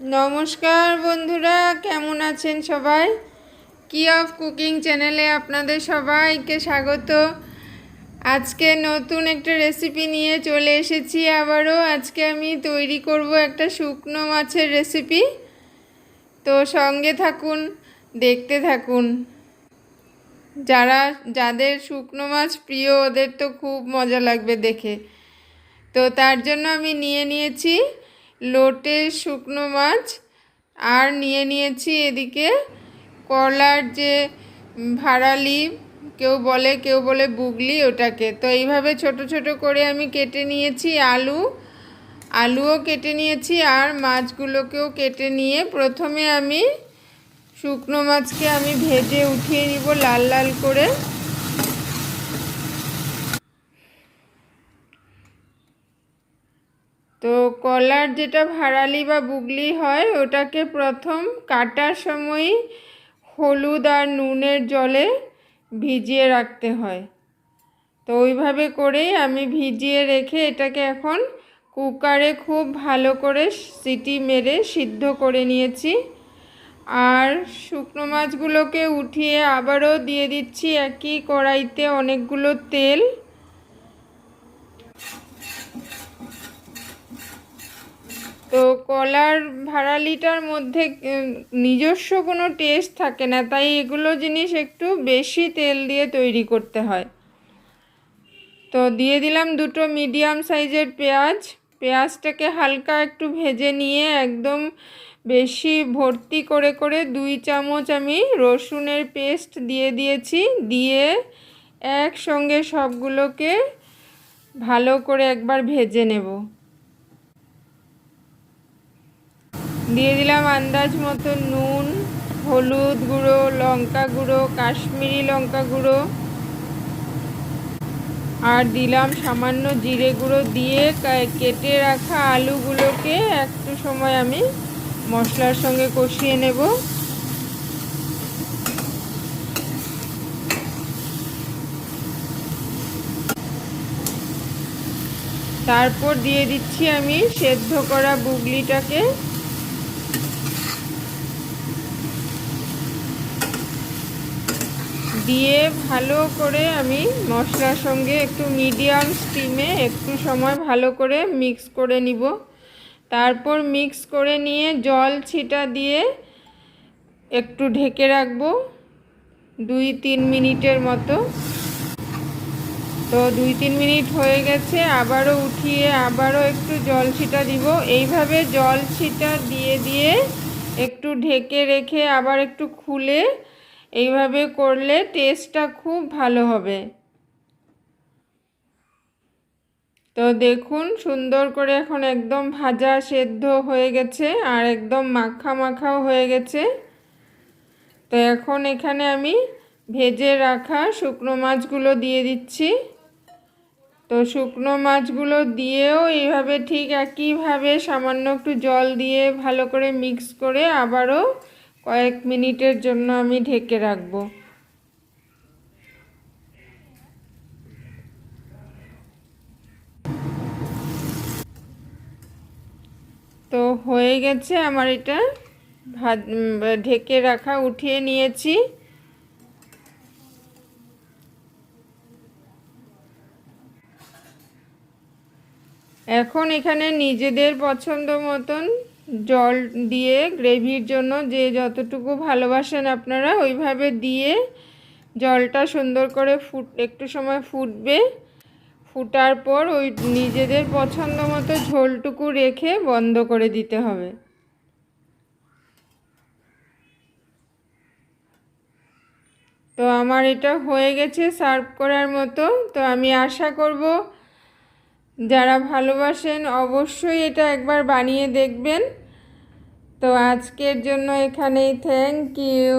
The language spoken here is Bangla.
নমস্কার বন্ধুরা, কেমন আছেন সবাই? কি অফ কুকিং চ্যানেলে আপনাদের সবাইকে স্বাগত। আজকে নতুন একটা রেসিপি নিয়ে চলে এসেছি আবারও। আজকে আমি তৈরি করব একটা শুকনো মাছের রেসিপি তো সঙ্গে থাকুন, দেখতে থাকুন। যারা, যাদের শুকনো মাছ প্রিয়, ওদের তো খুব মজা লাগবে দেখে। তো তার জন্য আমি নিয়ে নিয়েছি লোটে শুকনো মাছ। আর নিয়ে নিয়েছি এদিকে করলার যে ভাড়ালি, কেউ বলে কেউ বলে বুগলি ওটাকে। তো এইভাবে ছোট ছোট করে আমি কেটে নিয়েছি আলু। আলুও কেটে নিয়েছি আর মাছগুলোকেও কেটে নিয়ে প্রথমে আমি শুকনো মাছকে আমি ভেজে উঠিয়ে নিব লাল লাল করে। তো কলার যেটা ভাড়ালি বা বুগলি হয়, ওটাকে প্রথম কাটার সময়ই হলুদ আর নুনের জলে ভিজিয়ে রাখতে হয়। তো ওইভাবে করেই আমি ভিজিয়ে রেখে এটাকে এখন কুকারে খুব ভালো করে সিটি মেরে সিদ্ধ করে নিয়েছি। আর শুকনো মাছগুলোকে উঠিয়ে আবারও দিয়ে দিচ্ছি একই কড়াইতে অনেকগুলো তেল। কলার ভাড়ালিটার মধ্যে নিজস্ব কোনো টেস্ট থাকে না, তাই এগুলো জিনিস একটু বেশি তেল দিয়ে তৈরি করতে হয়। তো দিয়ে দিলাম দুটো মিডিয়াম সাইজের পেঁয়াজ। পেঁয়াজটাকে হালকা একটু ভেজে নিয়ে একদম বেশি ভর্তি করে করে দুই চামচ আমি রসুনের পেস্ট দিয়ে দিয়েছি। দিয়ে একসঙ্গে সবগুলোকে ভালো করে একবার ভেজে নেব। দিয়ে দিলাম আন্দাজ মতো নুন, হলুদ গুঁড়ো, লঙ্কা গুঁড়ো, কাশ্মীরি লঙ্কা গুঁড়ো। আর দিলাম সামান্য জিরে গুঁড়ো দিয়ে কেটে রাখা আলুগুলোকে একটু সময় আমি মশলার সঙ্গে কষিয়ে নেব। তারপর দিয়ে দিচ্ছি আমি সেদ্ধ করা বুগলিটাকে। দিয়ে ভালো করে আমি মশলার সঙ্গে একটু মিডিয়াম স্টিমে একটু সময় ভালো করে মিক্স করে নিব। তারপর মিক্স করে নিয়ে জল ছিটা দিয়ে একটু ঢেকে রাখব দুই তিন মিনিটের মতো। তো দুই তিন মিনিট হয়ে গেছে, আবারও উঠিয়ে আবারও একটু জল ছিটা দিব। এইভাবে জল ছিটা দিয়ে দিয়ে একটু ঢেকে রেখে আবার একটু খুলে এইভাবে করলে টেস্টটা খুব ভালো হবে। তো দেখুন, সুন্দর করে এখন একদম ভাজা সেদ্ধ হয়ে গেছে আর একদম মাখা মাখাও হয়ে গেছে। তো এখন এখানে আমি ভেজে রাখা শুকনো মাছগুলো দিয়ে দিচ্ছি। তো শুকনো মাছগুলো দিয়েও এইভাবে ঠিক একইভাবে সামান্য একটু জল দিয়ে ভালো করে মিক্স করে আবারও কয়েক মিনিটের জন্য আমি ঢেকে রাখব। তো হয়ে গেছে আমার এটা। ঢেকে রাখা, উঠিয়ে নিয়েছি। এখন এখানে নিজেদের পছন্দ মতন জল দিয়ে গ্রেভির জন্য যে যতটুকু ভালোবাসেন আপনারা, ওইভাবে দিয়ে জলটা সুন্দর করে ফুট, একটু সময় ফুটবে। ফুটার পর ওই নিজেদের পছন্দ মতো ঝোলটুকু রেখে বন্ধ করে দিতে হবে। তো আমার এটা হয়ে গেছে সার্ভ করার মতো। তো আমি আশা করব যারা ভালোবাসেন অবশ্যই এটা একবার বানিয়ে দেখবেন। তো আজকের জন্য এখানেই থ্যাংক ইউ